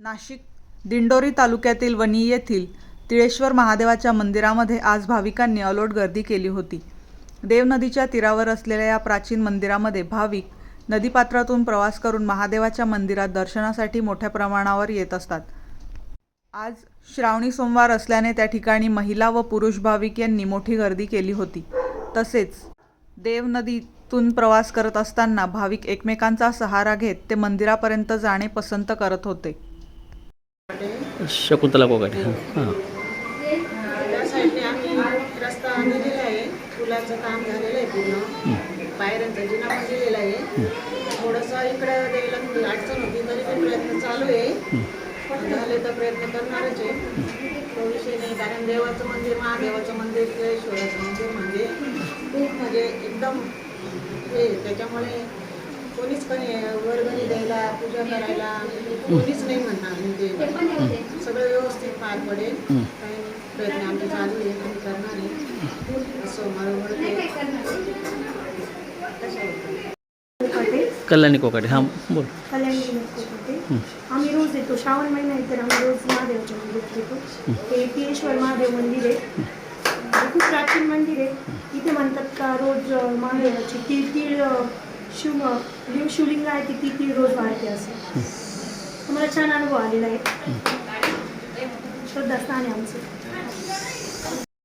नाशिक दिंडोरी तालुक्यातील वणी येथील तिळेश्वर महादेवाच्या मंदिरामध्ये आज भाविकांनी अलोट गर्दी केली होती. देव नदीच्या तीरावर असलेल्या या प्राचीन मंदिरामध्ये भाविक नदीपात्रातून प्रवास करून महादेवाच्या मंदिरात दर्शनासाठी मोठ्या प्रमाणावर येत असतात. आज श्रावणी सोमवार असल्याने त्या ठिकाणी महिला व पुरुष भाविक यांनी मोठी गर्दी केली होती. तसेच देव नदीतून प्रवास करत असताना भाविक एकमेकांचा सहारा घेत ते मंदिरापर्यंत जाणे पसंत करत होते. शकुंतला कोकाटे हां. हां. त्या साईडने आम्ही रस्ता आहे. पुलाचं काम झालेलं आहे पूर्ण. पायऱ्यांचा जिना पण दिलेला आहे. थोडंसं इकडं द्यायला अडचण होती तरी पण प्रयत्न चालू आहे. झाले तर प्रयत्न करणारच आहे. तो विषय नाही कारण देवाचं मंदिर महादेवाचं मंदिर मंदिर म्हणजे खूप म्हणजे एकदम हे त्याच्यामुळे कोणीच पण वर्गणी द्यायला पूजा करायला कोणीच नाही पार पडेल काही प्रयत्न आमचे चालू आहे आम्ही करणार आहे सोमवार कल्याणी कोकाटे हां बोल. कल्याणी कोकटे. आम्ही रोज येतो. श्रावण महिना आहे तर आम्ही रोज महादेवाच्या मंदिरात येतो हे पियेश्वर महादेव मंदिर आहे. खूप प्राचीन मंदिर आहे. इथे म्हणतात का रोज महादेवाची तीळ तीळ शिव शिवलिंग आहे ती तीळ तीळ रोज वाढते असं. आम्हाला छान अनुभव आलेला आहे. 都得三两次。